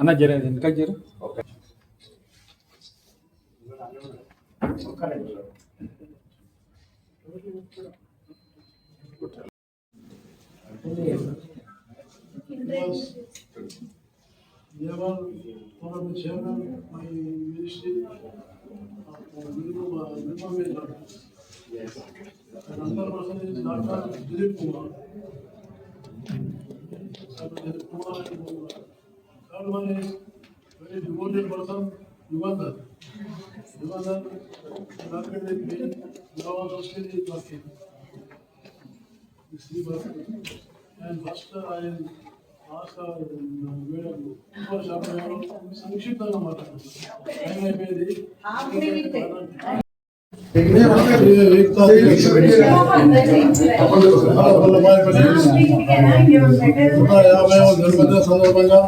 అన్న జర వెనక జర Yaman, one of the chairman, my ministry, uh, Nirma Mehta. And another person is Dr. Dilip Kumar. So Dilip Kumar and uh, third one is very devoted person, Yuvandar. Yuvandar, working with me, now also still is working. This is working. And first I ask our madam ఇంకో సమయంలో సంక్షిప్తంగా మాట్లాడుతున్నాను time అయిపోయింది ఏకతా వల్లభాయ్ పటేల్ నూట యాభైవ జన్మదిన సందర్భంగా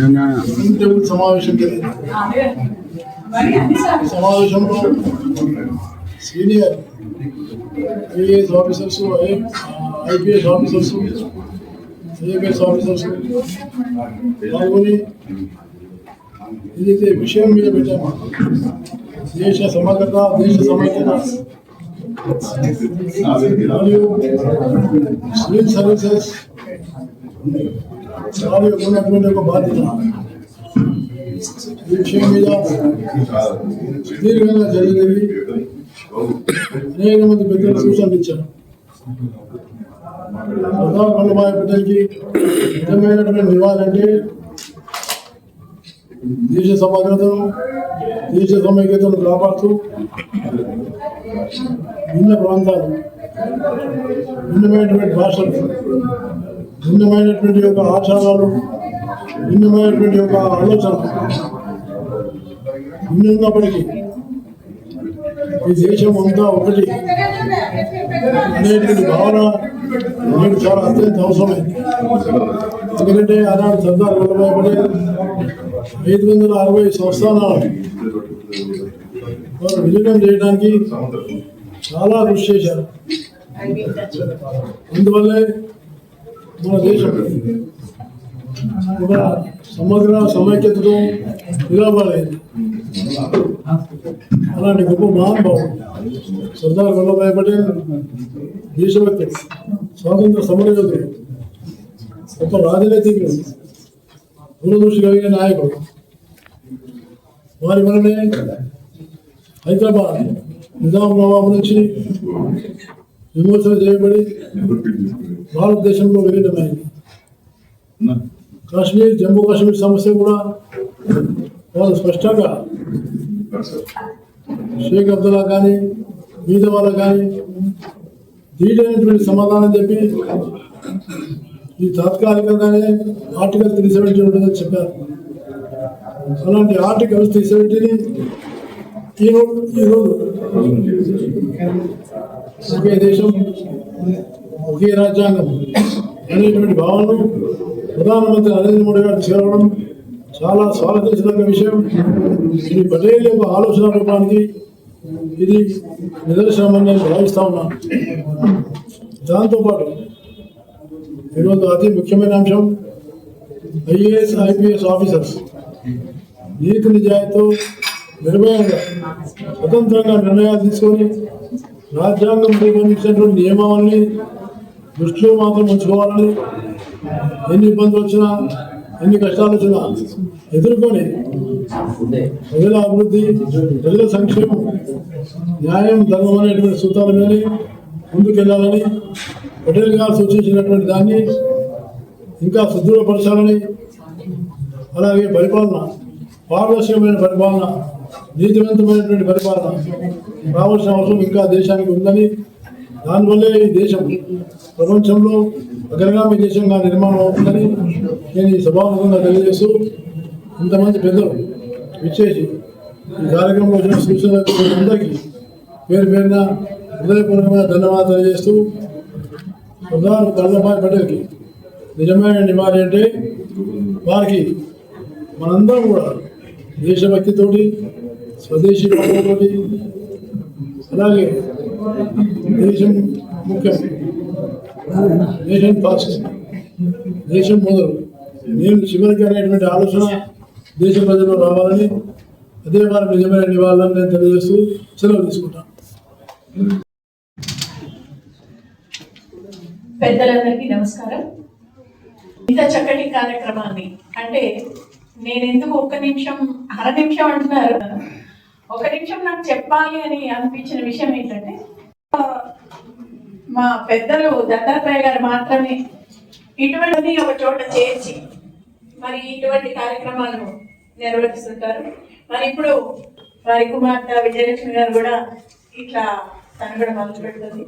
round table సమావేశం జరిగింది ఈ సమావేశంలో senior IAS officers IPS officers IAS officers పాల్గొని ఏదైతే విషయం మీద పెట్టామో దేశ సమగ్రత దేశ సమైక్యత మరియు సివిల్ సర్వీసెస్ వారి ఉన్నటువంటి ఒక బాధ్యత ఈ విషయం మీద సుదీర్ఘంగా జరిగింది అనేక మంది పెద్దలు సూచనలు ఇచ్చారు సర్దార్ వల్లభాయ్ పటేల్కి నిజమైనటువంటి నివాళంటే దేశ సమగ్రతను దేశ సమైక్యతను కాపాడుతూ భిన్న ప్రాంతాలు భిన్నమైనటువంటి భాషలు భిన్నమైనటువంటి యొక్క ఆచారాలు భిన్నమైనటువంటి యొక్క ఆలోచన భిన్న ఉన్నప్పటికీ ఈ దేశం అంతా ఒకటి అనేటువంటి భావన నేడు చాలా అత్యంత అవసరమైంది. ఎందుకంటే ఆనాడు సర్దార్ వల్లభాయ్ పటేల్ ఐదు వందల అరవై సంవత్సరాలు వారు విలీనం చేయడానికి చాలా కృషి చేశారు. అందువల్లే మన దేశం ఒక సమగ్ర సమైక్యతతో నిలబడలేదు. అలాంటి గొప్ప మహానుభావుడు సర్దార్ వల్లభాయ్ పటేల్ దేశభక్తి స్వాతంత్ర సమరయోధుడు ఒక రాజనైతికుడు దూరదృష్టి కలిగిన నాయకుడు. వారి వలనే హైదరాబాద్ నిజాం నవాబు నుంచి విమోచన చేయబడి భారతదేశంలో విలీనమైంది. కాశ్మీర్ జమ్మూ కాశ్మీర్ సమస్య కూడా వాళ్ళు స్పష్టంగా షేక్ అబ్దుల్లా కానీ మిగతా వాళ్ళకు కానీ ధీటైనటువంటి సమాధానం చెప్పి ఈ తాత్కాలికంగానే ఆర్టికల్ త్రీ సెవెంటీ ఉంటుందని చెప్పారు. అలాంటి ఆర్టికల్ త్రీ సెవెంటీని ఈరోజు ఈరోజు ఒకే దేశం ఒకే రాజ్యాంగం అనేటువంటి భావనను ప్రధానమంత్రి నరేంద్ర మోడీ గారు చేరడం చాలా స్వాగతించదగ్గ విషయం. శ్రీ పటేల్ యొక్క ఆలోచన రూపానికి ఇది నిదర్శనమని నేను భావిస్తా ఉన్నాను. దాంతోపాటు ఈరోజు అతి ముఖ్యమైన అంశం ఐఏఎస్ ఐపీఎస్ ఆఫీసర్స్. నీతి నిజాయితీతో నిర్భయంగా స్వతంత్రంగా నిర్ణయాలు తీసుకొని రాజ్యాంగం రూపొందించినటువంటి నియమావళిని దృష్టిలో మాత్రం ఉంచుకోవాలని ఎన్ని ఇబ్బందులు వచ్చినా ఎన్ని కష్టాలు వచ్చినా ఎదుర్కొని ప్రజల అభివృద్ధి ప్రజల సంక్షేమం న్యాయం ధర్మం అనేటువంటి సూత్రాలు కానీ ముందుకెళ్ళాలని పటేల్ గారు సూచించినటువంటి దాన్ని ఇంకా సుదృఢపరచాలని అలాగే పరిపాలన పారదర్శకమైన పరిపాలన నీతివంతమైనటువంటి పరిపాలన రావాల్సిన అవసరం ఇంకా దేశానికి ఉందని దానివల్లే ఈ దేశం ప్రపంచంలో అగ్రగామి దేశంగా నిర్మాణం అవుతుందని నేను ఈ సభాముఖంగా తెలియజేస్తూ ఇంతమంది పెద్దలు విచ్చేసి ఈ కార్యక్రమంలో వచ్చిన సూచనలకు అందరికీ పేరు పేరున హృదయపూర్వకంగా ధన్యవాదాలు తెలియజేస్తూ సర్దార్ వల్లభాయ్ పటేల్కి నిజమైన నివాళి అంటే వారికి మనందరం కూడా దేశభక్తితోటి స్వదేశీ భావంతోటి అలాగే దేశం ముఖ్యం నేషన్ ఫస్ట్ దేశం మొదలు. నేను చివరికి అనేటువంటి ఆలోచన దేశ ప్రజల్లో రావాలని అదే వారి నిజమైన నివాళులను నేను తెలియజేస్తూ సెలవు తీసుకుంటాను. పెద్దలందరికీ నమస్కారం. ఇంత చక్కటి కార్యక్రమాన్ని అంటే నేను ఎందుకు ఒక్క నిమిషం అర నిమిషం అంటున్నారు? ఒక నిమిషం నాకు చెప్పాలి అని అనిపించిన విషయం ఏంటంటే మా పెద్దలు దత్తాత్రేయ గారు మాత్రమే ఇటువంటి ఒక చోట చేర్చి మరి ఇటువంటి కార్యక్రమాలను నిర్వహిస్తుంటారు. మరి ఇప్పుడు వారి కుమార్తె విజయలక్ష్మి గారు కూడా ఇట్లా తను కూడా మొదలు పెడుతుంది